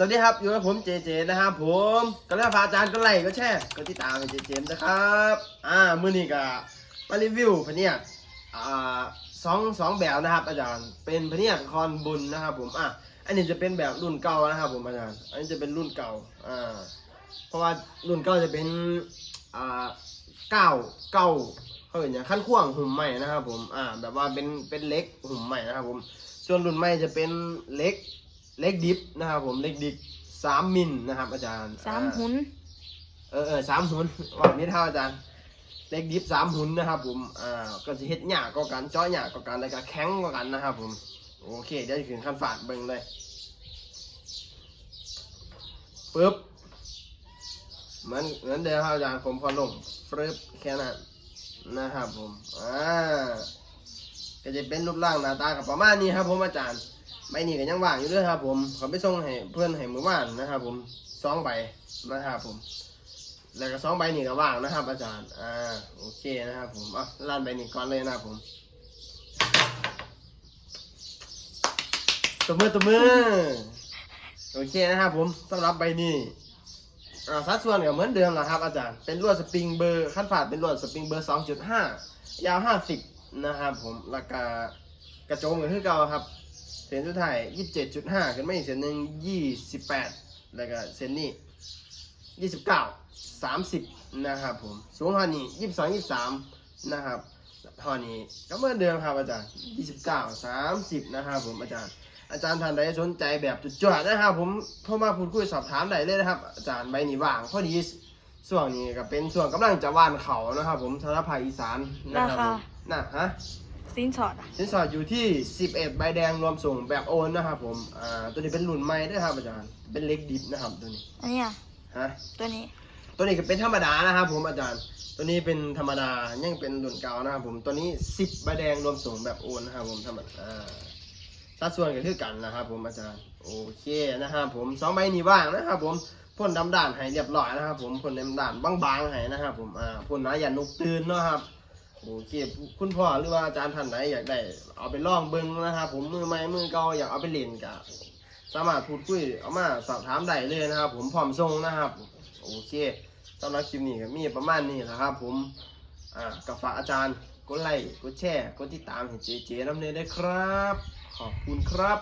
สวัสดีครับ อยู่กับผมเจเจนะครับผมก็แล้วฝาอาจารย์ก็ไลค์ก็แชร์ก็ติดตามเจเจนะครับอ่ามื้อนี้ก็มารีวิวพะเนียดอ่าสองสองแบบนะครับ อาจารย์เป็นพะเนียดคอนบุญนะครับ ผมอะอันนี้จะเป็นแบบรุ่นเก่านะครับผมอาจารย์ อันนี้จะเป็นรุ่นเก่าอ่าเพราะว่ารุ่นเก่าจะเป็นอ่าเก้าเก้าเขาเรียอย่างขั้นข่วงหุ่มใหม่นะครับ ผมอ่าแบบว่าเป็นเป็นเล็กหุ่มใหม่นะครับ ผมส่วนรุ่นใหม่จะเป็นเล็ก เล็กดิฟนะครับผมเล็กดิฟสามมิลนะครับ อาจารย์สามอ่หุนเออเออสามหุนว่าไม่เท่าอาจารย์เล็กดิฟสามหุนนะครับผมอ่าก็จะเฮ็ดหยากก็กันจ้อยหยากก็กันแล้วก็แข็งก็กันนะครับผมโอเคเดี๋ยวจะขึ้นขั้นฝาดเบิ่งเลยปึ๊บเหมือนเหมือนเดิมครับอาจารย์ผมพอลงปึ๊บแค่นั้นนะครับผมอ่าก็จะเป็นรูปร่างหน้าตากับประมาณนี้ครับผมอาจารย์ ใบนี้ก็ยังว่างอยู่ด้วยครับ ผมเขาไปส่งให้เพื่อนให้มือว่านนะครับ ผมสองใบนะครับผม แล้วก็สองใบนี้ก็ว่างนะครับ อาจารย์ อ่าโอเคนะครับผมอะล้านใบนี้ก่อนเลยนะครับผมตัวมือตัวมือโอเคนะครับผมสำหรับใบนี้อ่าสัดส่วนก็เหมือนเดิมนะครับ อาจารย์เป็นลวดสปริงเบอร์ขั้นฝาดเป็นลวดสปริงเบอร์2.5ยาว50นะครับ ผมราคากระโจมกันคือเก่าครับ เส้นสุดท้าย27.5ขึ้นมาอีกเส้นหนึ่ง28แล้วก็เส้นนี้29 30นะครับผมสูงเท่านี้22 23นะครับเท่านี้ก็เหมือนเดิมครับอาจารย์29 30นะครับผมอาจารย์ อาจารย์ท่านใดสนใจแบบจุดจอดนะครับผมโทรมาพูดคุยสอบถามได้เลยนะครับ อาจารย์ใบนี้ว่างพอดีส่วนนี้ก็เป็นส่วนกำลังจะว่านเขานะครับ ผมสำหรับภาคอีสานนะครับผมน่ะฮะ สินสอดอะสินสอดอยู่ที่ 11 ใบแดงรวมส่งแบบโอนนะครับผมอ่าตัวนี้เป็นรุ่นใหม่ด้วยครับอาจารย์ เป็นเล็กดิฟนะครับตัวนี้อันเนี้ยฮะตัวนี้ ตัวนี้ก็เป็นธรรมดานะครับผมอาจารย์ ตัวนี้เป็นธรรมดายังเป็นรุ่นเก่านะครับผมตัวนี้ 10 ใบแดงรวมส่งแบบโอนนะครับผมธรรมดาอ่าสัดส่วนก็คือกันนะครับผมอาจารย์โอเคนะครับผมสองใบนี้ว่างนะครับผมพ่นดำด่านให้เรียบร้อยนะครับผมพ่นดำด่านบางๆให้นะครับผมอ่าพ่นหนาอย่านกตื่นเนาะครับ โอเคคุณพ่อหรือว่าอาจารย์ท่านไหนอยากได้เอาไปลองเบิ้งนะครับผมมือใหม่มือเก่าอยากเอาไปเล่นกับสามารถพูดคุยเอามาสอบถามได้เลยนะครับ ผมพร้อมส่งนะครับ โอเคสำหรับคลิปนี้มีประมาณนี้นะครับ ผมอ่ากับฝากอาจารย์กดไลค์กดแชร์กดติดตามให้เจเจน้ำเนยได้ครับ ขอบคุณครับ